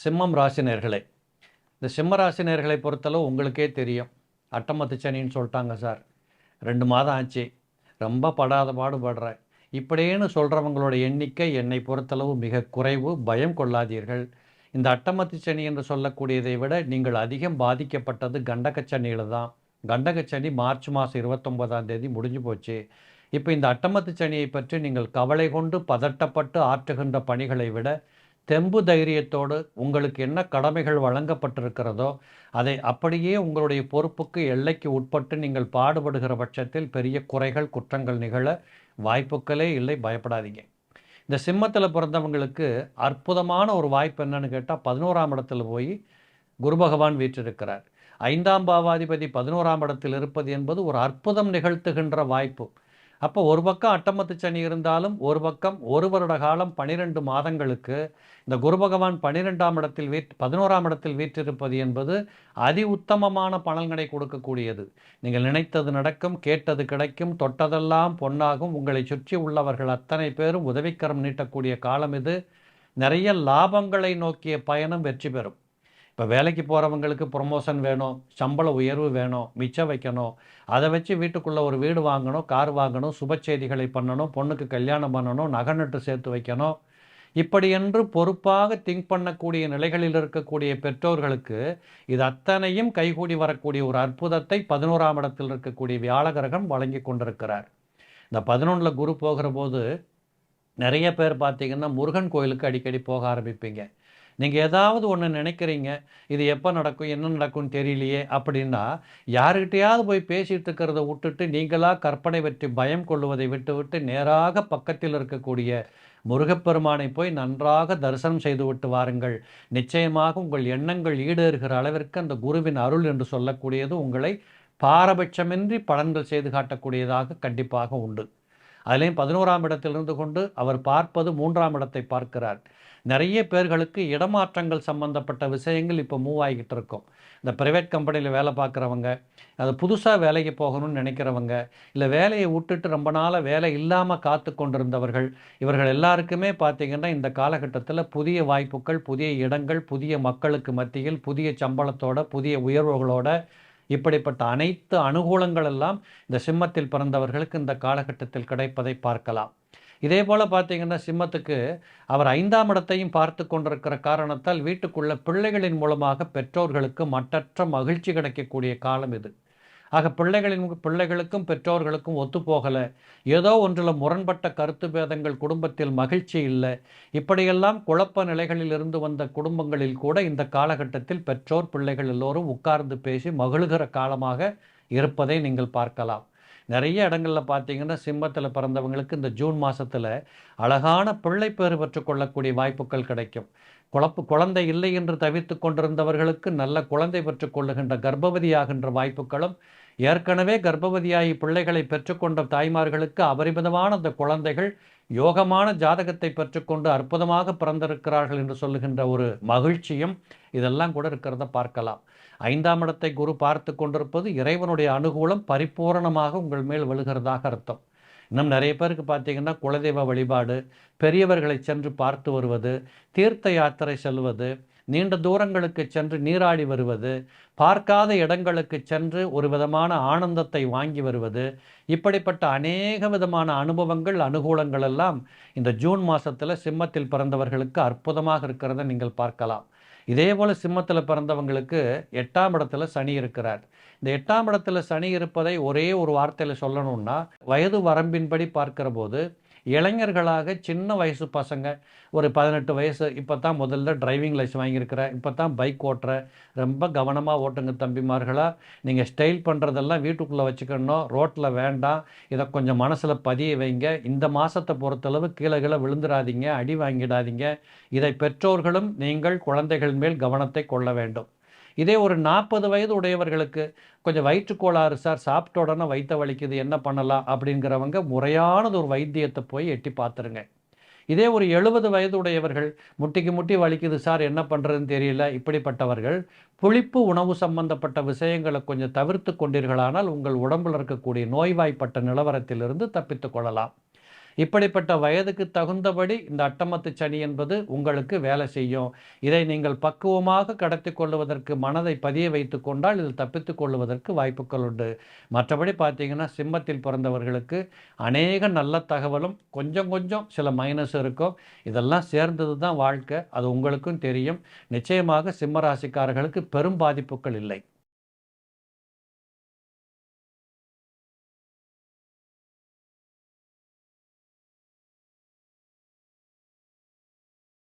சிம்மம் ராசினியர்களே. இந்த சிம்ம ராசினியர்களை பொறுத்தளவு உங்களுக்கே தெரியும். அட்டமத்து சனின்னு சொல்லிட்டாங்க சார். ரெண்டு மாதம் ஆச்சு. ரொம்ப படாத பாடுபடுறேன் இப்படின்னு சொல்கிறவங்களோட எண்ணிக்கை என்னை பொறுத்தளவு மிக குறைவு. பயம் கொள்ளாதீர்கள். இந்த அட்டமத்து சனி என்று சொல்லக்கூடியதை விட நீங்கள் அதிகம் பாதிக்கப்பட்டது கண்டகச்சனியில் தான். கண்டகச்சனி மார்ச் மாதம் இருபத்தொம்போதாம் தேதி முடிஞ்சு போச்சு. இப்போ இந்த அட்டமத்து சனியை பற்றி நீங்கள் கவலை கொண்டு பதட்டப்பட்டு ஆற்றுகின்ற பணிகளை விட தெம்பு தைரியத்தோடு உங்களுக்கு என்ன கடமைகள் வழங்கப்பட்டிருக்கிறதோ அதை அப்படியே உங்களுடைய பொறுப்புக்கு எல்லைக்கு உட்பட்டு நீங்கள் பாடுபடுகிற பட்சத்தில் பெரிய குறைகள் குற்றங்கள் நிகழ வாய்ப்புகளே இல்லை. பயப்படாதீங்க. இந்த சிம்மத்தில் பிறந்தவங்களுக்கு அற்புதமான ஒரு வாய்ப்பு என்னன்னு கேட்டால் பதினோராம் இடத்துல போய் குரு பகவான் வீற்றிருக்கிறார். ஐந்தாம் பாவாதிபதி பதினோராம் இடத்தில் இருப்பது என்பது ஒரு அற்புதம் நிகழ்த்துகின்ற வாய்ப்பு. அப்போ ஒரு பக்கம் அட்டமத்து சனி இருந்தாலும் ஒரு பக்கம் ஒரு வருட காலம் பனிரெண்டு மாதங்களுக்கு இந்த குரு பகவான் பனிரெண்டாம் இடத்தில் வீட் பதினோராம் இடத்தில் வீற்றிருப்பது என்பது அதி உத்தமமான பலன்களை கொடுக்கக்கூடியது. நீங்கள் நினைத்தது நடக்கும் கேட்டது கிடைக்கும் தொட்டதெல்லாம் பொன்னாகும். உங்களை சுற்றி உள்ளவர்கள் அத்தனை பேரும் உதவிக்கரம் நீட்டக்கூடிய காலம் இது. நிறைய லாபங்களை நோக்கிய பயணம் வெற்றி பெறும். இப்போ வேலைக்கு போகிறவங்களுக்கு ப்ரொமோஷன் வேணும் சம்பள உயர்வு வேணும் மிச்சம் வைக்கணும் அதை வச்சு வீட்டுக்குள்ளே ஒரு வீடு வாங்கணும் கார் வாங்கணும் சுப செய்திகளை பண்ணணும் பொண்ணுக்கு கல்யாணம் பண்ணணும் நகை நட்டு சேர்த்து வைக்கணும். இப்படி என்று பொறுப்பாக திங்க் பண்ணக்கூடிய நிலைகளில் இருக்கக்கூடிய பெற்றோர்களுக்கு இது அத்தனையும் கைகூடி வரக்கூடிய ஒரு அற்புதத்தை பதினோராம் இடத்தில் இருக்கக்கூடிய வியாழகிரகம் வழங்கி கொண்டிருக்கிறார். இந்த பதினொன்றில் குரு போகிற போது நிறைய பேர் பார்த்தீங்கன்னா முருகன் கோயிலுக்கு அடிக்கடி போக ஆரம்பிப்பீங்க. நீங்கள் ஏதாவது ஒன்று நினைக்கிறீங்க இது எப்போ நடக்கும் என்ன நடக்கும்னு தெரியலையே அப்படின்னா யாருக்கிட்டையாவது போய் பேசிகிட்டு இருக்கிறத விட்டுட்டு நீங்களாக கற்பனை பற்றி பயம் கொள்வதை விட்டுவிட்டு நேராக பக்கத்தில் இருக்கக்கூடிய முருகப்பெருமானை போய் நன்றாக தரிசனம் செய்து விட்டு வாருங்கள். நிச்சயமாக உங்கள் எண்ணங்கள் ஈடேறுகிற அளவிற்கு அந்த குருவின் அருள் என்று சொல்லக்கூடியது உங்களை பாரபட்சமின்றி பலன்கள் செய்து காட்டக்கூடியதாக கண்டிப்பாக உண்டு. அதுலேயும் பதினோராம் இடத்திலிருந்து கொண்டு அவர் பார்ப்பது மூன்றாம் இடத்தை பார்க்கிறார். நிறைய பேர்களுக்கு இடமாற்றங்கள் சம்மந்தப்பட்ட விஷயங்கள் இப்போ மூவ் ஆகிக்கிட்டு இருக்கும். இந்த ப்ரைவேட் கம்பெனியில் வேலை பார்க்குறவங்க அது புதுசாக வேலைக்கு போகணும்னு நினைக்கிறவங்க இல்லை வேலையை விட்டுட்டு ரொம்ப நாளாக வேலை இல்லாமல் காத்து கொண்டிருந்தவர்கள் இவர்கள் எல்லாருக்குமே பார்த்திங்கன்னா இந்த காலகட்டத்தில் புதிய வாய்ப்புகள் புதிய இடங்கள் புதிய மக்களுக்கு மத்தியில் புதிய சம்பளத்தோட புதிய உயர்வுகளோட இப்படிப்பட்ட அனைத்து அனுகூலங்கள் எல்லாம் இந்த சிம்மத்தில் பிறந்தவர்களுக்கு இந்த காலகட்டத்தில் கிடைப்பதை பார்க்கலாம். இதே போல் பார்த்தீங்கன்னா சிம்மத்துக்கு அவர் ஐந்தாம் இடத்தையும் பார்த்து கொண்டிருக்கிற காரணத்தால் வீட்டுக்குள்ள பிள்ளைகளின் மூலமாக பெற்றோர்களுக்கு மட்டற்ற மகிழ்ச்சி கிடைக்கக்கூடிய காலம் இது. ஆக பிள்ளைகளின் பிள்ளைகளுக்கும் பெற்றோர்களுக்கும் ஒத்துப்போகலை. ஏதோ ஒன்றில் முரண்பட்ட கருத்து பேதங்கள் குடும்பத்தில் மகிழ்ச்சி இல்லை. இப்படியெல்லாம் குழப்ப நிலைகளில் இருந்து வந்த குடும்பங்களில் கூட இந்த காலகட்டத்தில் பெற்றோர் பிள்ளைகள் எல்லோரும் உட்கார்ந்து பேசி மகிழ்கிற காலமாக இருப்பதை நீங்கள் பார்க்கலாம். நிறைய இடங்களில் பார்த்தீங்கன்னா சிம்மத்தில் பிறந்தவங்களுக்கு இந்த ஜூன் மாதத்தில் அழகான பிள்ளை பேறு பெற்றுக்கொள்ளக்கூடிய வாய்ப்புகள் கிடைக்கும். குழப்பு குழந்தை இல்லை என்று தவித்து கொண்டிருந்தவர்களுக்கு நல்ல குழந்தை பெற்றுக்கொள்ளுகின்ற கர்ப்பவதியாகின்ற வாய்ப்புகளும் ஏற்கனவே கர்ப்பவதியாகி பிள்ளைகளை பெற்றுக்கொண்ட தாய்மார்களுக்கு அபரிமிதமான அந்த குழந்தைகள் யோகமான ஜாதகத்தை பெற்றுக்கொண்டு அற்புதமாக பிறந்திருக்கிறார்கள் என்று சொல்லுகின்ற ஒரு மகிழ்ச்சியும் இதெல்லாம் கூட இருக்கிறத பார்க்கலாம். ஐந்தாம் இடத்தை குரு பார்த்து கொண்டிருப்பது இறைவனுடைய அனுகூலம் பரிபூரணமாக உங்கள் மேல் விழுகிறதாக அர்த்தம். இன்னும் நிறைய பேருக்கு பார்த்தீங்கன்னா குலதெய்வ வழிபாடு பெரியவர்களை சென்று பார்த்து வருவது தீர்த்த யாத்திரை செல்வது நீண்ட தூரங்களுக்கு சென்று நீராடி வருவது பார்க்காத இடங்களுக்கு சென்று ஒரு விதமான ஆனந்தத்தை வாங்கி வருவது இப்படிப்பட்ட அநேக விதமான அனுபவங்கள் அனுகூலங்கள் எல்லாம் இந்த ஜூன் மாதத்தில் சிம்மத்தில் பிறந்தவர்களுக்கு அற்புதமாக இருக்கிறத நீங்கள் பார்க்கலாம். இதே போல் சிம்மத்தில் பிறந்தவங்களுக்கு எட்டாம் இடத்துல சனி இருக்கிறார். இந்த எட்டாம் இடத்துல சனி இருப்பதை ஒரே ஒரு வார்த்தையில் சொல்லணும்னா வயது வரம்பின்படி பார்க்கிற போது இளைஞர்களாக சின்ன வயசு பசங்க ஒரு பதினெட்டு வயசு இப்போ தான் முதல்ல டிரைவிங் லைசன்ஸ் வாங்கியிருக்கிறேன் இப்போ தான் பைக் ஓட்டுற ரொம்ப கவனமாக ஓட்டுங்க தம்பிமார்களாக நீங்கள் ஸ்டைல் பண்ணுறதெல்லாம் வீட்டுக்குள்ளே வச்சுக்கணும் ரோட்டில் வேண்டாம். இதை கொஞ்சம் மனசில் பதிய வைங்க. இந்த மாதத்தை பொறுத்தளவு கீழே கீழே விழுந்துடாதீங்க அடி வாங்கிடாதீங்க. இதை பெற்றோர்களும் நீங்கள் குழந்தைகள் மேல் கவனத்தை கொள்ள வேண்டும். இதே ஒரு நாற்பது வயது உடையவர்களுக்கு கொஞ்சம் வயிற்றுக்கோளாறு சார் சாப்பிட்ட உடனே வயிற்ற வலிக்குது என்ன பண்ணலாம்? அப்படிங்கிறவங்க முறையானது ஒரு வைத்தியத்தை போய் எட்டி பார்த்துருங்க. இதே ஒரு எழுபது வயது உடையவர்கள் முட்டிக்கு முட்டி வலிக்குது சார் என்ன பண்ணுறதுன்னு தெரியல இப்படிப்பட்டவர்கள் புளிப்பு உணவு சம்பந்தப்பட்ட விஷயங்களை கொஞ்சம் தவிர்த்து கொண்டீர்களானால் உங்கள் உடம்பில் இருக்கக்கூடிய நோய்வாய்ப்பட்ட நிலவரத்திலிருந்து தப்பித்து கொள்ளலாம். இப்படிப்பட்ட வயதுக்கு தகுந்தபடி இந்த அட்டமத்து சனி என்பது உங்களுக்கு வேலை செய்யும். இதை நீங்கள் பக்குவமாக கடத்தி கொள்வதற்கு மனதை பதிய வைத்து கொண்டால் இதில் தப்பித்து கொள்வதற்கு வாய்ப்புகள் உண்டு. மற்றபடி பார்த்தீங்கன்னா சிம்மத்தில் பிறந்தவர்களுக்கு அநேக நல்ல தகவலும் கொஞ்சம் கொஞ்சம் சில மைனஸ் இருக்கும். இதெல்லாம் சேர்ந்தது தான் வாழ்க்கை. அது உங்களுக்கும் தெரியும். நிச்சயமாக சிம்ம ராசிக்காரர்களுக்கு பெரும் பாதிப்புகள் இல்லை.